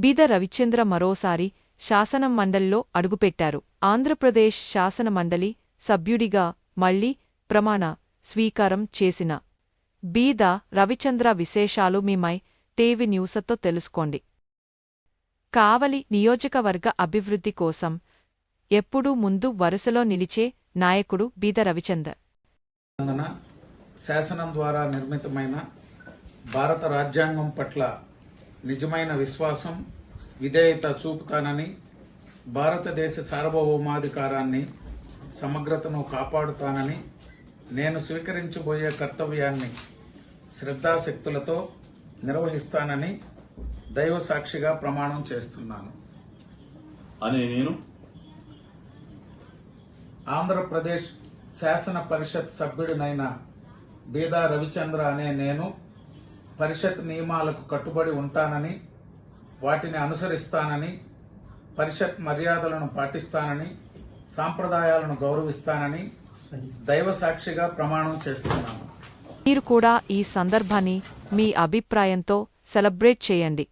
బీద రవిచంద్ర మరోసారి శాసనం మండలిలో అడుగుపెట్టారు. ఆంధ్రప్రదేశ్ శాసన మండలి సభ్యుడిగా మళ్ళీ ప్రమాణ స్వీకారం చేసిన బీద రవిచంద్ర విశేషాలు మీమై టీవీ న్యూసతో తెలుసుకోండి. కావలి నియోజకవర్గ అభివృద్ధి కోసం ఎప్పుడూ ముందు వరుసలో నిలిచే నాయకుడు బీద రవిచందర్. శాసనం ద్వారా నిర్మితమైన భారత రాజ్యాంగం పట్ల నిజమైన విశ్వాసం విధేయత చూపుతానని భారతదేశ సార్వభౌమాధికారాన్ని సమగ్రతను కాపాడుతానని నేను స్వీకరించబోయే కర్తవ్యాన్ని శ్రద్ధాశక్తులతో నిర్వహిస్తానని దైవ సాక్షిగా ప్రమాణం చేస్తున్నాను. అనే నేను? ఆంధ్రప్రదేశ్ శాసన పరిషత్ సభ్యుడినైన బీదా రవిచంద్ర అనే నేను పరిషత్ నియమాలకు కట్టుబడి ఉంటానని వాటిని అనుసరిస్తానని పరిషత్ మర్యాదలను పాటిస్తానని సాంప్రదాయాలను గౌరవిస్తానని దైవ సాక్షిగా ప్రమాణం చేస్తున్నాను. మీరు కూడా ఈ సందర్భాన్ని మీ అభిప్రాయంతో సెలబ్రేట్ చేయండి.